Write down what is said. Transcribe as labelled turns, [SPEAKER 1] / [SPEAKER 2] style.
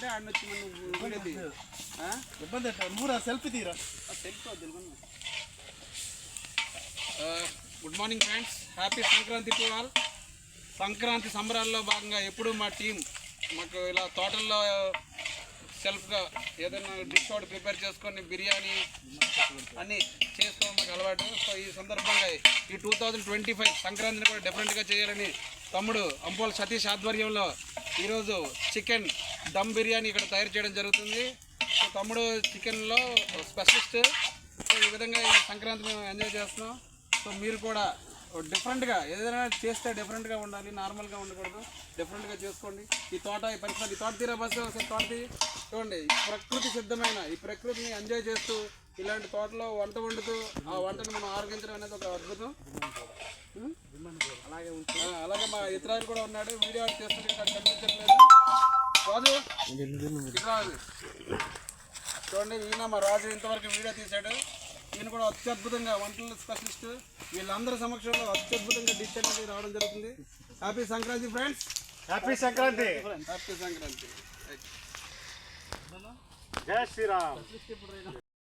[SPEAKER 1] అంటే ఆడిని వచ్చి మనం?
[SPEAKER 2] ఇబ్బంది ఎట్లా సెల్ఫీ తీరా?
[SPEAKER 1] తెలుసు Telugu good morning friends. Happy Sankranti to all. Sankranti సంబరాల్లో భాగంగా ఎప్పుడు మా టీం మాకు ఇలా తోటల్లో సెల్ఫ్గా ఏదైనా డిష్ ఒకటి ప్రిపేర్ చేసుకొని బిర్యానీ అన్నీ చేసుకోవడం మాకు అలవాటు. సో ఈ సందర్భంగా ఈ టూ థౌజండ్ ట్వంటీ ఫైవ్ సంక్రాంతిని కూడా డిఫరెంట్గా చేయాలని తమ్ముడు అంపోల్ సతీష్ ఆధ్వర్యంలో ఈరోజు చికెన్ దమ్ బిర్యానీ ఇక్కడ తయారు చేయడం జరుగుతుంది. సో తమ్ముడు చికెన్లో స్పెషలిస్ట్. సో ఈ విధంగా ఈ సంక్రాంతి మేము ఎంజాయ్ చేస్తున్నాం. సో మీరు కూడా డిఫరెంట్గా ఏదైనా చేస్తే డిఫరెంట్గా ఉండాలి నార్మల్గా ఉండకూడదు. డిఫరెంట్గా చేసుకోండి. ఈ తోట ఈ పరిసరాలు ఈ తోట తీరా బస్సు ఒకసారి తోట చూడండి ప్రకృతి సిద్ధమైన ఈ ప్రకృతిని ఎంజాయ్ చేస్తూ ఇలాంటి తోటలో వంట వండుతూ ఆ వంటను మనం ఆరోగించడం అనేది ఒక అద్భుతం. అలాగే ఉంటుంది అలాగే మా ఇతరాలు కూడా ఉన్నాడు వీడియో చేస్తుంటే కనిపించట్లేదు. చూడండి ఈయన మా రాజు ఇంతవరకు వీడియో తీశాడు. ఈయన కూడా అత్యద్భుతంగా వంటల స్పెషలిస్ట్. వీళ్ళందరి సమక్షంలో అత్యద్భుతంగా డిష్ అనేది రావడం జరుగుతుంది. Happy Sankranti friends.
[SPEAKER 2] Happy Sankranti.
[SPEAKER 1] Happy Sankranti.
[SPEAKER 2] జై శ్రీరామ్.